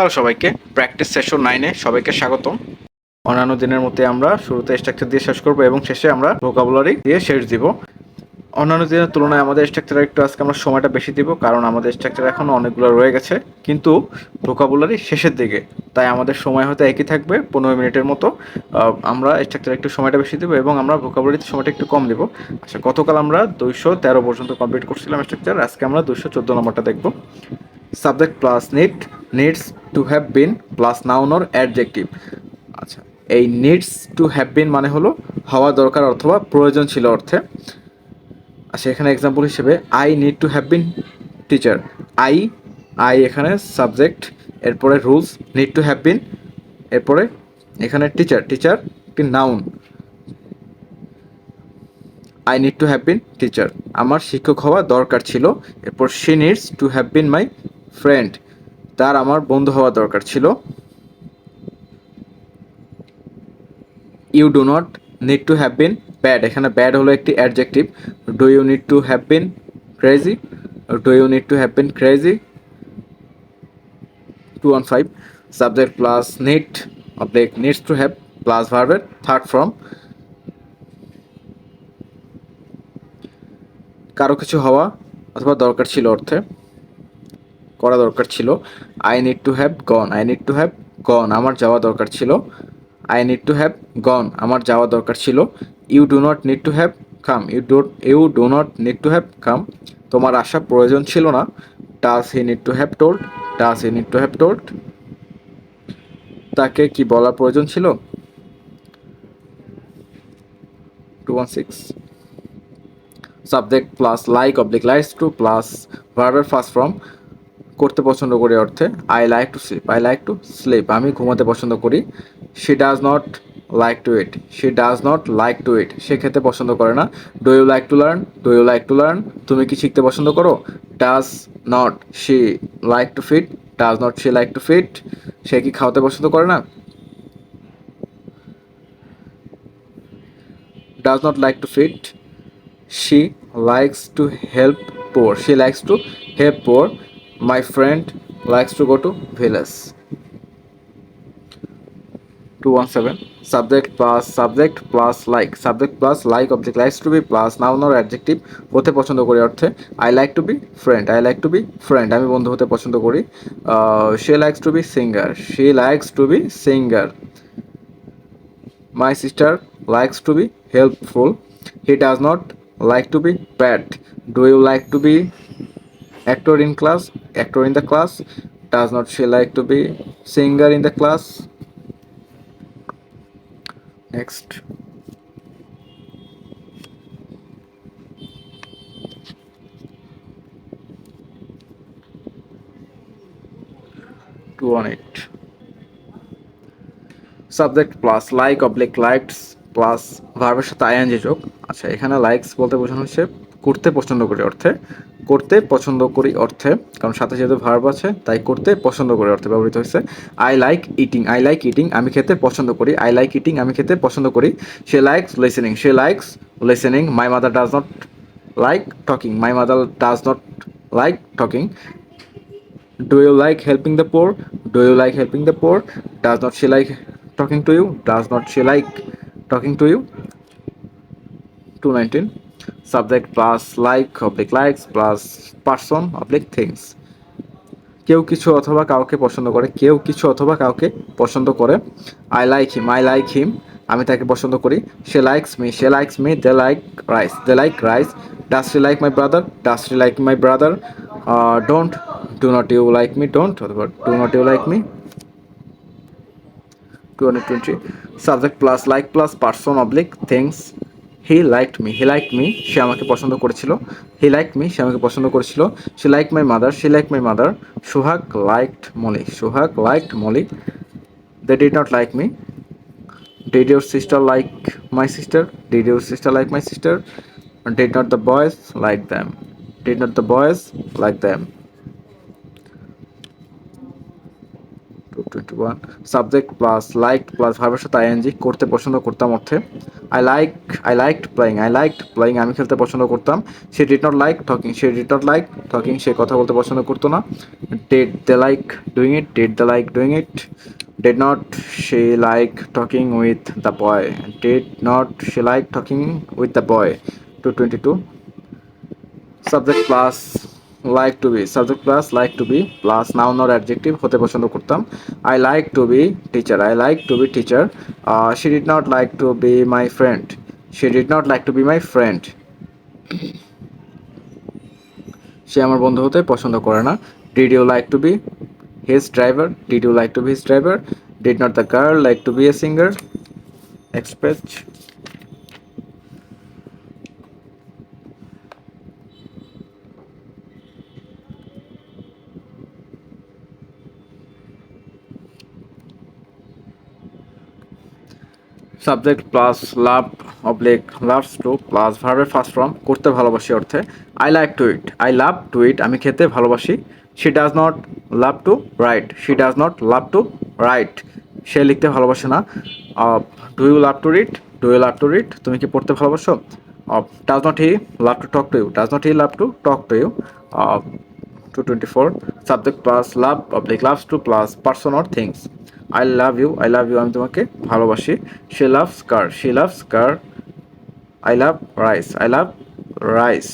Hello সবাইকে practice session নাইনে সবাইকে স্বাগতম। অন্যান্য দিনের মধ্যে আমরা শুরুতে স্ট্রাকচার দিয়ে শেষ করব এবং শেষে আমরা ভোকাবুলারি দিয়ে শেষ দিব। অন্যান্য দিনের তুলনায় আমাদের স্ট্রাকচারে একটু আজকে আমরা সময়টা বেশি দিব কারণ আমাদের স্ট্রাকচার এখনও অনেকগুলো রয়ে গেছে। কিন্তু ভোকাবুলারি শেষের দিকে, তাই আমাদের সময় হয়তো একই থাকবে, পনেরো মিনিটের মতো। আমরা স্ট্রাকচারে একটু সময়টা বেশি দেবো এবং আমরা ভোকাবুলারিতে সময়টা একটু কম দেবো। আচ্ছা গতকাল আমরা দুইশো তেরো পর্যন্ত কমপ্লিট করছিলাম স্ট্রাকচার আজকে আমরা দুইশো চোদ্দ নম্বরটা দেখব। Subject plus need needs to have been plus noun or adjective আচ্ছা এই নিডস টু হ্যাভ বিন মানে হলো হওয়া দরকার অথবা প্রয়োজন ছিল অর্থে। আচ্ছা এখানে এক্সাম্পল হিসেবে I need to have been teacher I I এখানে সাবজেক্ট এরপরে rules need to have been এরপরে এখানে টিচার টিচার একটি noun I need to have been teacher আমার শিক্ষক হওয়া দরকার ছিল, এরপর she needs to have been my friend তার আমার বন্ধু হওয়া দরকার ছিল। You do not need to have been bad এখানে ব্যাড হলো একটি adjective do you need to have been crazy do you need to have been crazy two one five subject plus need oblique needs to have plus ভার্বের third form কারও কিছু হওয়া অথবা দরকার ছিল অর্থে। করা দরকার ছিল। I need to have gone I need to have gone আমার যাওয়া দরকার ছিল। I need to have gone আমার যাওয়া দরকার ছিল। You do not need to have come you dot you do not need to have come তোমার আসা প্রয়োজন ছিল না। Does he need to have told does he need to have told তাকে কি বলার প্রয়োজন ছিল? Two one six subject plus like oblique likes to plus ভার্বের ফার্স্ট ফর্ম করতে পছন্দ করি অর্থে I like to sleep I like to sleep আমি ঘুমাতে পছন্দ করি। She does not like to eat she does not like to eat সে খেতে পছন্দ করে না। Do you like to learn do you like to learn তুমি কি শিখতে পছন্দ করো? Does not she like to feed does not she like to feed সে কি খাওয়াতে পছন্দ করে না? Does not like to feed she likes to help poor she likes to help poor my friend likes to go to village 217 subject plus subject plus like subject plus like object likes to be plus noun or adjective হতে পছন্দ করি অর্থে I like to be friend I like to be friend আমি বন্ধু হতে পছন্দ করি সে likes to be singer she likes to be singer My sister likes to be helpful. He does not like to be bad. Do you like to be actor in class? Actor in the class? Does not she like to be singer in the class? Next. Two on it. Subject plus like oblique likes plus ভার্বের সাথে ING যোগ আচ্ছা এখানে likes বলতে বোঝানো হচ্ছে করতে পছন্দ করি অর্থে করতে পছন্দ করি অর্থে, কারণ সাথে যেহেতু ভার্ব আছে, তাই করতে পছন্দ করি অর্থে ব্যবহৃত হয়েছে। I like eating I like eating আমি খেতে পছন্দ করি। আই লাইক ইটিং আমি খেতে পছন্দ করি। সে likes listening say likes listening my mother does not like talking my mother does not like talking do you like helping the poor do you like helping the poor does not not like talking to you does not not like talking to you two 219. Subject plus like oblique likes plus person oblique things কেউ কিছু অথবা কাউকে পছন্দ করে, কেউ কিছু অথবা কাউকে পছন্দ করে। I like him I like him আমি তাকে পছন্দ করি। She likes me she likes me they like rice they like rice does he like my brother does he like my brother don't do not you like me don't অথবা do not you like me two hundred twenty subject plus like plus person oblique things he like me he like me সে আমাকে পছন্দ করেছিল। হি like me সে আমাকে পছন্দ করেছিল। She like my mother she like my mother Sohag liked Molly Sohag liked Molly they did not like me did your sister like my sister did your sister like my sister did not the boys like them did not the boys like them one subject plus like plus ভার্বের সাথে ING করতে পছন্দ করতাম অর্থে। I like I liked playing I liked playing আমি খেলতে পছন্দ করতাম। She did not like talking she did not like talking সে কথা বলতে পছন্দ করতো না। Did they like doing it did they like doing it did not she like talking with the boy? Did not she like talking with the boy? 222 subject plus like to be subject plus like to be plus noun or adjective হতে পছন্দ করতাম। I like to be teacher I like to be teacher she did not like to be my friend she did not like to be my friend সে আমার বন্ধু হতে পছন্দ করে না। Did you like to be his driver did you like to be his driver did not the girl like to be a singer express subject plus love oblique loves to plus ভার্বের first form করতে ভালোবাসি অর্থে I like to eat I love to eat আমি খেতে ভালোবাসি। She does not love to write she does not love to write সে লিখতে ভালোবাসে না। Do you love to read do you love to read তুমি কি পড়তে ভালোবাসো? Does not he love to talk to you does not he love to talk to you two twenty four subject plus love oblique loves to plus person or things I love you I love you আমি তোমাকে ভালোবাসি she loves car she loves car I love rice I love rice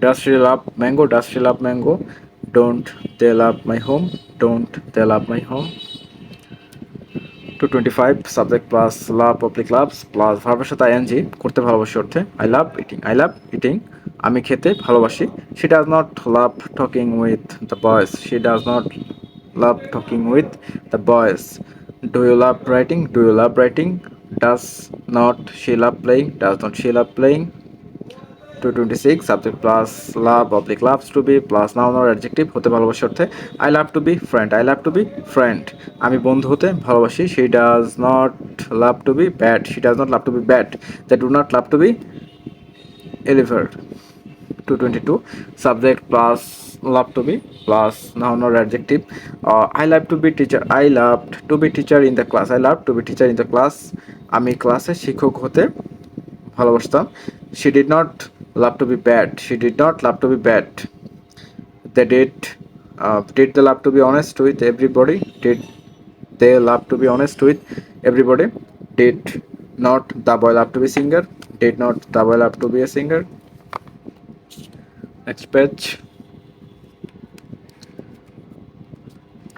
does she love mango love mango? Love mango don't they love my home don't home? Don't they love my home? 225 subject plus love public loves plus ভার্বের সাথে ING করতে ভালোবাসি অর্থে I love eating I love eating আমি খেতে ভালোবাসি she does not love talking with the boys she does not love talking with the boys do you love writing do you love writing does not she love playing does not she love playing 226 subject plus love oblique loves to be plus noun or adjective হতে ভালোবাসি অর্থে I love to be friend I love to be friend আমি বন্ধু হতে ভালোবাসি she does not love to be bad she does not love to be bad the do not love to be এলিভার two twenty two subject plus love to be plus noun or adjective I love to be teacher I love to be teacher in the class I love to be teacher in the class আমি ক্লাসে শিক্ষক হতে ভালোবাসতাম she did not love to be bad she did not love to be bad they did uh, did they love to be honest with everybody did they love to be honest with everybody did not the boy love to be singer did not the boy love to be a singer next page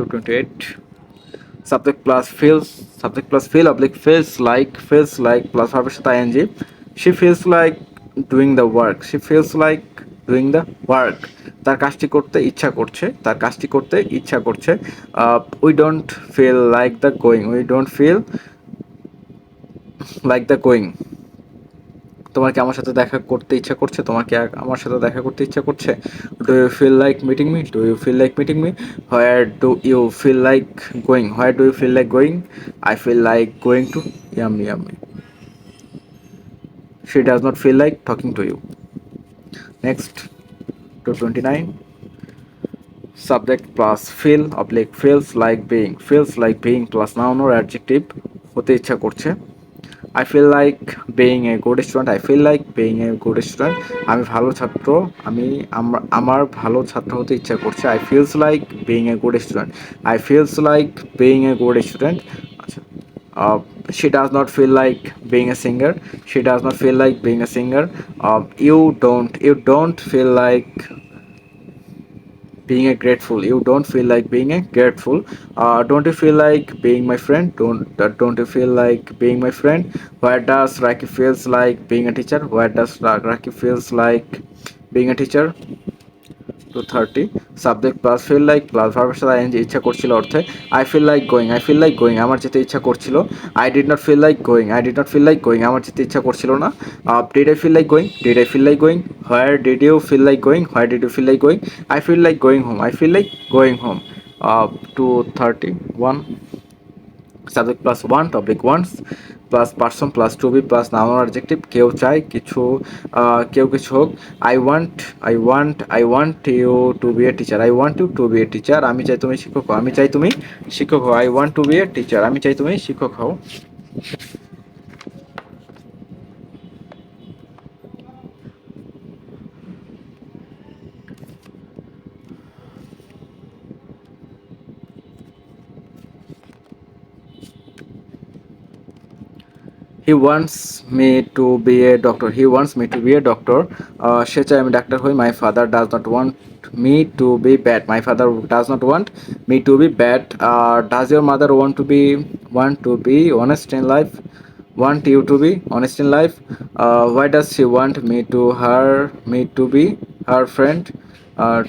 228 subject plus feels subject plus feel oblique feels like feels like plus ভার্বের সাথে ing. She feels like doing the work she feels like doing the work তার কাজটি করতে ইচ্ছা করছে, তার কাজটি করতে ইচ্ছা করছে। We don't feel like the going we don't feel like the going তোমার কি আমার সাথে দেখা করতে ইচ্ছা করছে? তোমার কি আমার সাথে দেখা করতে ইচ্ছা করছে? Do you feel like meeting me do you feel like meeting me where do you feel like going where do you feel like going I feel like going to yummy yummy she does not feel like talking to you. Next, to 29 subject plus feel, oblique feels like being. Feels like being plus noun or adjective. হতে ইচ্ছা করছে। I feel like being a good student I feel like being a good student আমি ভালো ছাত্র আমি আমার ভালো ছাত্র হতে ইচ্ছা করছে। I feels like being a good student I feels like being a good student আচ্ছা she does not feel like being a singer. She does not feel like being a singer. uh, you don't you feel like being a grateful. You don't feel like being a grateful. Uh, don't you feel like being my friend? Don't uh, don't you feel like being my friend? Where does Raki feels like being a teacher? Where does Raki feels like being a teacher two thirty subject plus feel like plus ভার্বের সাথে ING ইচ্ছা করছিল অর্থে I feel like going I feel like going আমার যেতে ইচ্ছা করছিল I did not feel like going I did not feel like going আমার যেতে ইচ্ছা করছিল না did I feel like going did I feel like going where did you feel like going where did you feel like going I feel like going home I feel like going home two thirty one subject plus want topic wants plus person plus to be plus noun objective কেউ চায় কিছু কেউ কিছু হোক। I want I want I want you to be a teacher I want you to be a teacher আমি চাই তুমি শিক্ষক হও। আমি চাই তুমি শিক্ষক হও। I want to be a teacher আমি চাই তুমি শিক্ষক হও। He wants me to be a doctor he wants me to be a doctor সে চাই আমি ডাক্তার হই। My father does not want me to be bad my father does not want me to be bad R does your mother want to be want to be honest in life want you to be honest in life why does she want me to her me to be her friend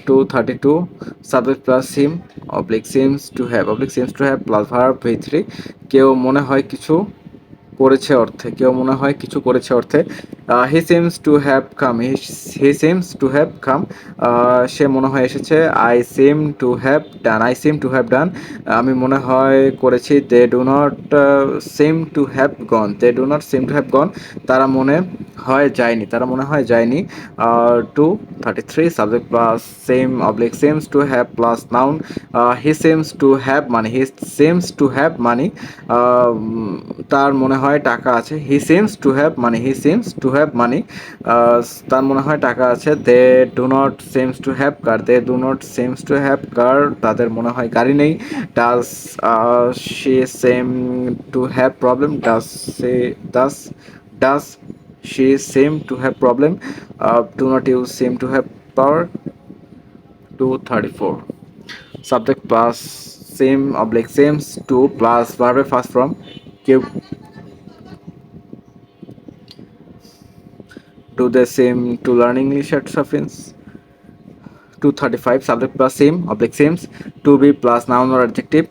two thirty two subject plus seem oblique seems to have oblique seems to have plus verb V three কেউ মনে হয় কিছু করেছে অর্থে কেউ মনে হয় কিছু করেছে অর্থে। He seems to have come he seems to have come সে মনে হয় এসেছে I seem to have done I seem to have done আমি মনে হয় করেছি they do not seem to have gone they do not seem to have gone তারা মনে হয় যায়নি তারা মনে হয় যায়নি two thirty three subject plus seem oblique seems to have plus noun he seems to have money he seems to have money তার মনে হয় টাকা আছে he seems to have money he seems to have money তার মনে হয় টাকা আছে। They do not seems to have car they do not seems to have car তাদের মনে হয় গাড়ি নেই। Does she seem to have problem does she does does she seem to have problem do not you seem to have power two thirty four subject plus seem oblique seems to plus ভার্ভে first from কেউ do the same to learn english at suffice 235 subject plus same oblique seems to be plus noun or adjective.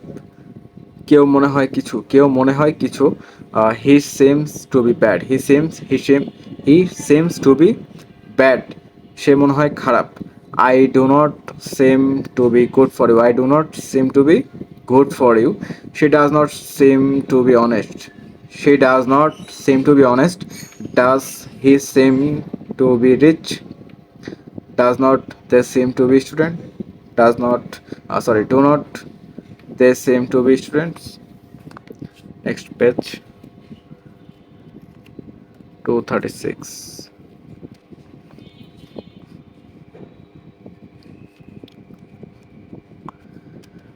কেউ মনে হয় কিছু, কেউ মনে হয় কিছু he seems to be bad he seems he seem he seems to be bad সে মনে হয় খারাপ। I do not seem to be good for you I do not seem to be good for you she does not seem to be honest she does not seem to be honest. Does he seem to be rich? Does not they seem to be student? Does not uh, sorry do not they seem to be students? Next page. 236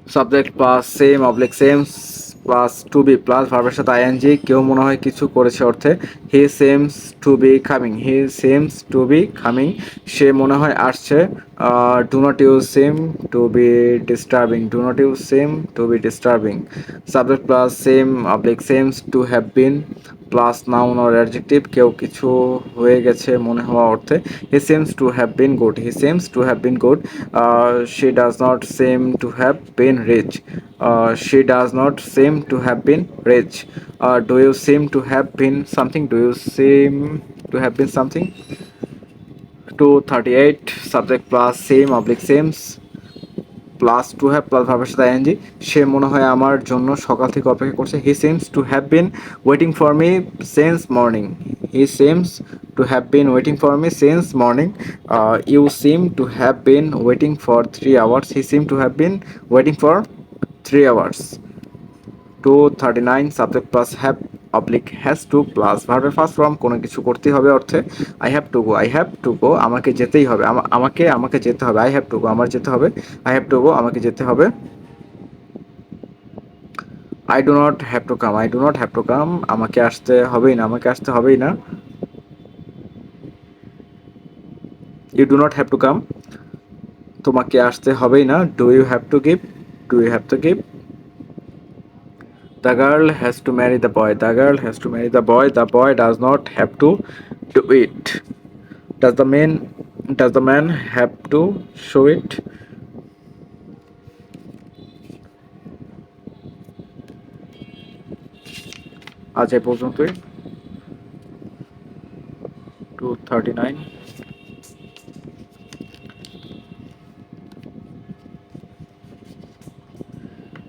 subject pass same oblique same plus to be plus ভার্বের সাথে ING কেউ মনে হয় কিছু করেছে অর্থে। He seems to be coming, he seems to be coming. সে মনে হয় আসছে do not use seem to be disturbing do not use seem to be disturbing subject plus seem oblique seems to have been plus noun or adjective কেউ কিছু হয়ে গেছে মনে হওয়া অর্থে। He seems to have been good he seems to have been good she does not seem to have been rich she does not seem to have been rich do you seem to have been something do you seem to have been something two thirty eight subject plus seem oblique seems plus to have plus ভাবের সাথে ING সে মনে হয় আমার জন্য সকাল থেকে অপেক্ষা করছে। He seems to have been waiting for me since morning he seems to have been waiting for me since morning you seem to have been waiting for three hours he seem to have been waiting for three hours two thirty nine subject plus have oblique has to plus ভার্বের first form কোনো কিছু করতেই হবে অর্থে I have to go I have to go আমাকে যেতেই হবে আমাকে আমাকে যেতে হবে আই হ্যাভ টু গো আমার যেতে হবে আই হ্যাভ টু গো আমাকে যেতে হবে I do not have to come I do not have to come আমাকে আসতে হবেই না, আমাকে আসতে হবেই না you do not have to come তোমাকে আসতে হবেই না do you have to give do you have to give The girl has to marry the boy. The girl has to marry the boy. The boy does not have to do it. Does the man does the man have to show it? আজ এ পর্যন্তই two thirty nine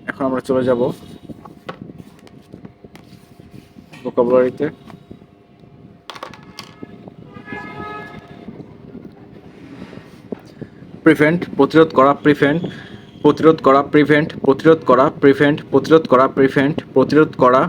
এখন আমরা চলে যাব ভোকাবুলারিতে prevent প্রতিরোধ করা prevent প্রতিরোধ করা প্রিভেন্ট প্রতিরোধ করা প্রিভেন্ট প্রতিরোধ করা প্রিভেন্ট প্রতিরোধ করা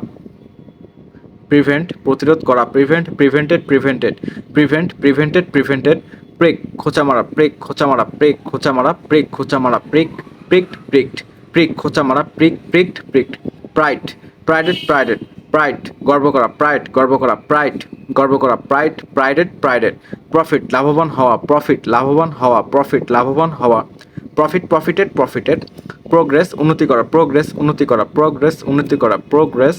প্রিভেন্ট প্রতিরোধ করা prevent prevented prevented prevent prevented prevented prick খোঁচা মারা প্রেক খোঁচা মারা প্রেক খোঁচা মারা প্রেক খোঁচা মারা প্রেক প্রিক্ট প্রিক্ট প্রিক খোঁচা মারা prick pricked pride prided prided pride গর্ব করা প্রাইড গর্ব করা প্রাইড গর্ব করা প্রাইড প্রাইডেড প্রাইডেড প্রফিট লাভবান হওয়া প্রফিট লাভবান হওয়া প্রফিট লাভবান হওয়া. প্রফিট প্রফিটেড প্রফিটেড প্রোগ্রেস উন্নতি করা প্রোগ্রেস উন্নতি করা প্রোগ্রেস উন্নতি করা প্রোগ্রেস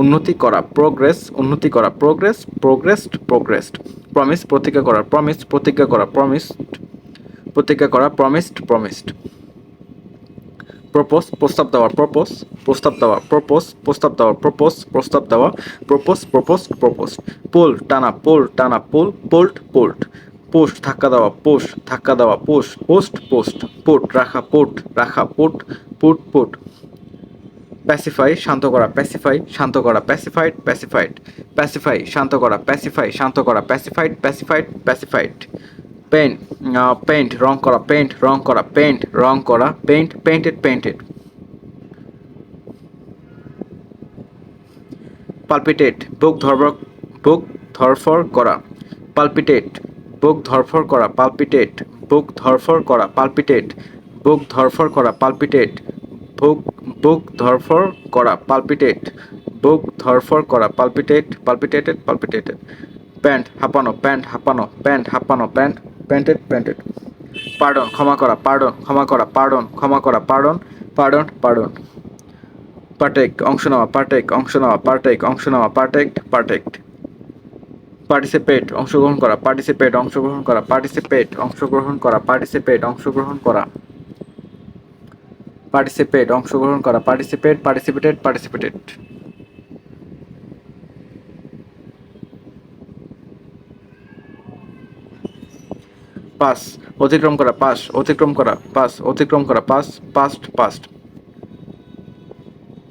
উন্নতি করা প্রোগ্রেস উন্নতি করা প্রোগ্রেস প্রোগ্রেসড প্রোগ্রেসড প্রমিস প্রতিজ্ঞা করা প্রমিস প্রতিজ্ঞা করা প্রমিসড প্রতিজ্ঞা করা প্রমিসড প্রমিসড প্রপোজ, প্রস্তাব দেওয়া, প্রপোজ, প্রস্তাব দেওয়া, প্রপোজ, প্রস্তাব দেওয়া, প্রপোজ, প্রস্তাব দেওয়া, প্রপোজ প্রপোজ প্রপোজ, পোল, টানা পোল টানা, পোল, পোল্ট পোল্ট, পোস্ট, ধাক্কা দেওয়া, পোস্ট, ধাক্কা দেওয়া, পোস্ট পোস্ট পোস্ট, পোট, রাখা পোট রাখা, পোট পোট পোট, প্যাসিফাই, শান্ত করা, প্যাসিফাই, শান্ত করা, প্যাসিফাইড প্যাসিফাইড, প্যাসিফাই, শান্ত করা, প্যাসিফাই, শান্ত করা, pacified pacified pacified paint paint রং করা পেন্ট রং করা পেন্ট রং করা পেন্ট পেন্টেড পেন্টেড পালপিটেট বুক ধরফর বুক ধরফর করা পালপিটেট বুক ধরফর করা পালপিটেট বুক ধরফর করা পালপিটেট বুক ধরফর করা পালপিটেট বুক বুক ধরফর করা পালপিটেট বুক ধরফর করা পালপিটেট পালপিটেটেড পালপিটেটেড প্যান্ট হাঁপানো প্যান্ট হাঁপানো প্যান্ট হাঁপানো প্যান্ট প্যান্টেড প্যান্টেড পার্ডন ক্ষমা করা পার্ডন ক্ষমা করা পার্ডন ক্ষমা করা পার্ডন পার্ডন পার্ডন পার্টেক অংশ নেওয়া পার্টেক অংশ নেওয়া পার্টেক অংশ নেওয়া পার্টেক্ট পার্টেক্ট পার্টিসিপেট অংশগ্রহণ করা পার্টিসিপেট অংশগ্রহণ করা পার্টিসিপেট অংশগ্রহণ করা পার্টিসিপেট অংশগ্রহণ করা. পার্টিসিপেট অংশগ্রহণ করা পার্টিসিপেট পার্টিসিপেটেড পার্টিসিপেটেড পাস, অতিক্রম করা, পাস, অতিক্রম করা, পাস, অতিক্রম করা, পাস পাস্ট পাস্ট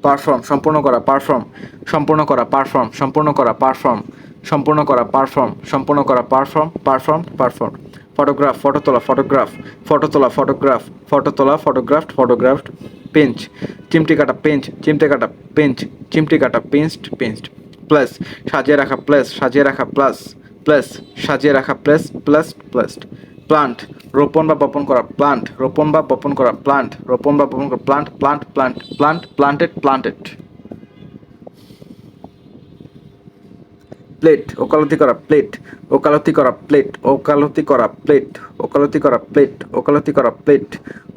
পারফর্ম সম্পূর্ণ করা পারফর্ম সম্পূর্ণ করা পারফর্ম সম্পূর্ণ করা পারফর্ম সম্পূর্ণ করা পারফর্ম সম্পূর্ণ করা perform perform perform photograph photo তোলা ফটোগ্রাফ ফটো তোলা ফটোগ্রাফ ফটো তোলা ফটোগ্রাফ ফটোগ্রাফ পেঞ্চ চিমটি কাটা পেঞ্চ চিমটে কাটা পেঞ্চ চিমটি কাটা পেঞ্চড পেঞ্চড প্লাস সাজিয়ে রাখা প্লাস সাজিয়ে রাখা প্লাস প্লাস সাজিয়ে রাখা প্লাস প্লাস প্লাস প্লান্ট রোপণ বা বপন করা প্লান্ট রোপণ বা বপন করা প্লান্ট রোপণ বা বপন করা plant plant plant plant planted planted plead ওকালতি করা প্লেট ওকালতি করা প্লেট ওকালতি করা প্লেট ওকালতি করা প্লেট ওকালতি করা প্লেট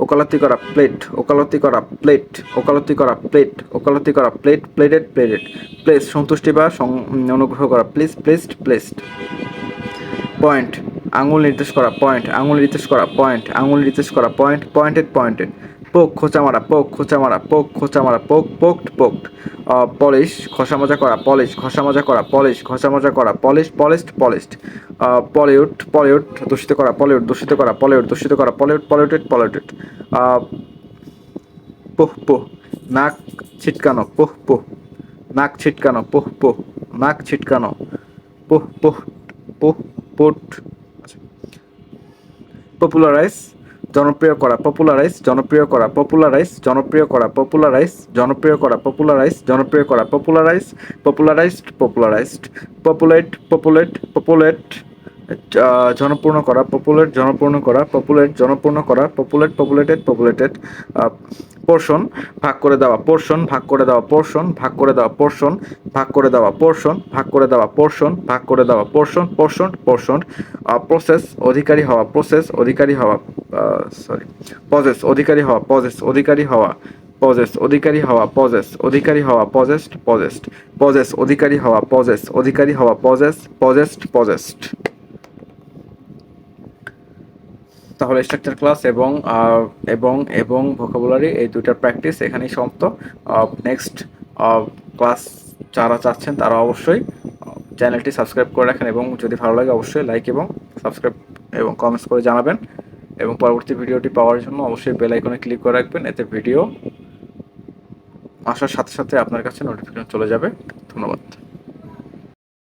ওকালতি করা প্লেট ওকালতি করা প্লেট ওকালতি করা প্লেট ওকালতি করা প্লেট প্লেটেড প্লেটেড প্লেস সন্তুষ্টি বা অনুগ্রহ করা প্লিজ প্লেসড প্লেসড পয়েন্ট আঙুল নির্দেশ করা পয়েন্ট আঙুল নির্দেশ করা পয়েন্ট আঙুল নির্দেশ করা পয়েন্ট পয়েন্টেড পয়েন্টেড পোক, খোঁচা মারা, পোক, খোঁচা মারা, পোক, খোঁচা মারা, পোক পোকড পোকড পলিশ খসা মজা করা পলিশ খসা মজা করা পলিশ খসা মজা করা polish polished polished pollute pollute দূষিত করা পলিউড দূষিত করা পলিউড দূষিত করা পলিউড পলিউটেড পলিউটেড পুহ পুহ, নাক ছিটকানো, পুহ পুহ, নাক ছিটকানো, পুহ পুহ, নাক ছিটকানো, পুহ পুহ পুহ, পুট পপুলারাইজ জনপ্রিয় করা পপুলারাইজ জনপ্রিয় করা পপুলারাইজ জনপ্রিয় করা পপুলারাইজ জনপ্রিয় করা পপুলারাইজ জনপ্রিয় করা popularise popularised popularised populate populate populate জনপূর্ণ করা পপুলেট জনপূর্ণ করা পপুলেট জনপূর্ণ করা পপুলেট পপুলেটেড পপুলেটেড পোর্শন ভাগ করে দেওয়া পোর্শন ভাগ করে দেওয়া পোর্শন ভাগ করে দেওয়া পোর্শন ভাগ করে দেওয়া পোর্শন ভাগ করে দেওয়া পোর্শন ভাগ করে দেওয়া পোর্শন পোর্শন পোর্শন প্রসেস অধিকারী হওয়া প্রসেস অধিকারী হওয়া সরি পজেস অধিকারী হওয়া পজেস অধিকারী হওয়া পজেস অধিকারী হওয়া পজেস অধিকারী হওয়া পজেস্ট পজেস্ট পজেস অধিকারী হওয়া পজেস অধিকারী হওয়া পজেস পজেস্ট পজেস্ট তাহলে স্ট্রাকচার ক্লাস এবং এবং এবং ভোকাবুলারি এই দুইটার প্র্যাকটিস এখানেই সমাপ্ত। নেক্সট ক্লাস যারা চাচ্ছেন তারা অবশ্যই চ্যানেলটি সাবস্ক্রাইব করে রাখেন এবং যদি ভালো লাগে অবশ্যই লাইক এবং সাবস্ক্রাইব এবং কমেন্টস করে জানাবেন এবং পরবর্তী ভিডিওটি পাওয়ার জন্য অবশ্যই বেল আইকনে ক্লিক করে রাখবেন। এতে ভিডিও আসার সাথে সাথে আপনার কাছে নোটিফিকেশন চলে যাবে। ধন্যবাদ।